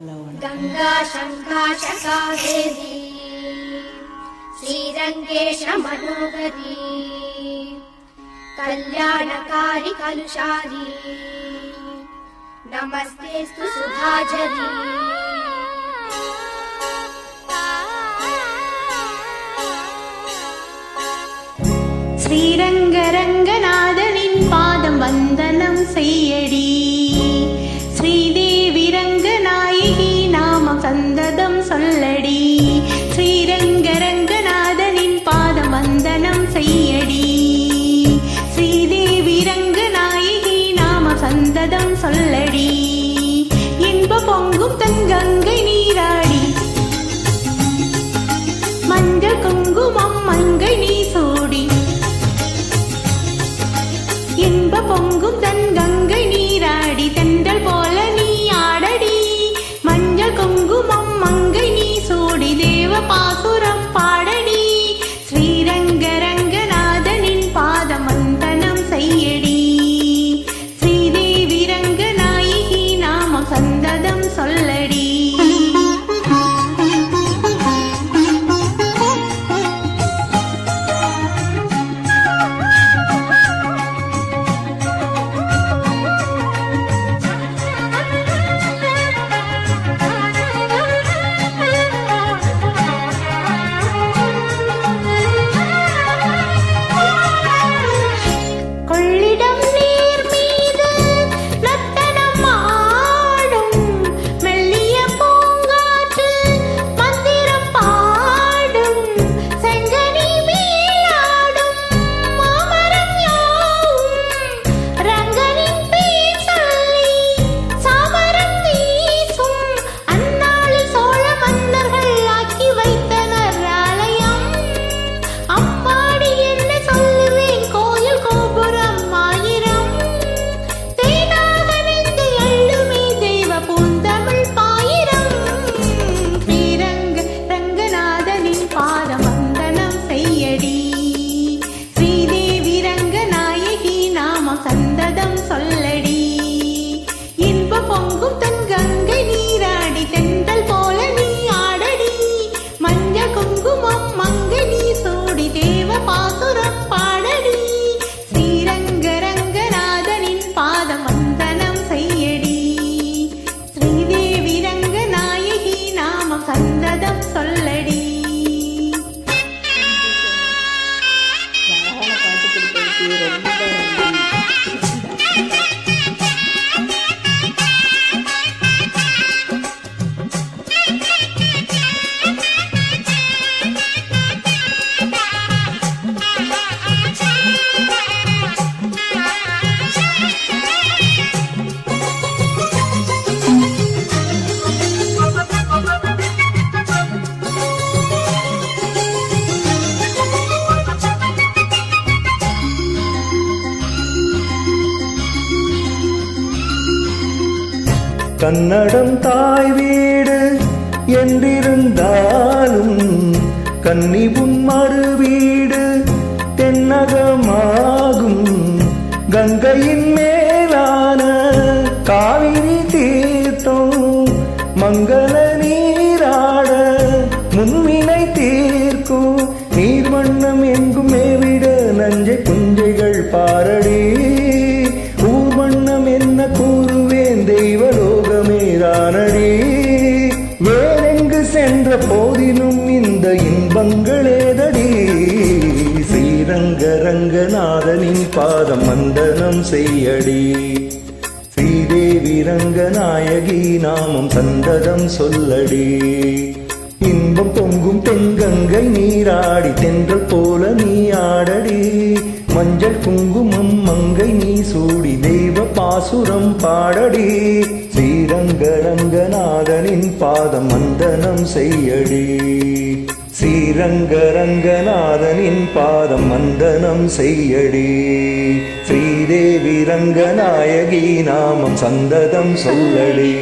गङ्गा शङ्का शका देवी श्रीरङ्गेश मनोहरी कल्याणकारि कलुषारी नमस्ते स्तु सुभाजरी श्रीरङ्गरङ्गनादनिन् पादं वन्दनं से 灯跟 ரொம்ப கன்னடம் தாய் வீடு என்றிருந்தாலும் கன்னிபுன் மறு வீடு தென்னகமாகும். கங்கையின் மேலான காவிரி தீர்த்தம் மங்கள பாதம் வந்தனம் செய்யடி. ஸ்ரீதேவி ரங்கநாயகி நாமம் சந்ததம் சொல்லடி. இன்பம் பொங்கும் தெங்கங்கை நீராடி தென்றல் போல நீ ஆடடி. மஞ்சள் குங்குமம் மங்கை நீ சூடி தெய்வ பாசுரம் பாடடி. ஸ்ரீரங்க ரங்கநாதனின் பாதம் மந்தனம் செய்யடி. ஸ்ரீரங்கரங்கநாதனின் பாதம் வந்தனம் செய்யடி. ஸ்ரீதேவி ரங்கநாயகி நாமம் சந்ததம் சொல்லடி.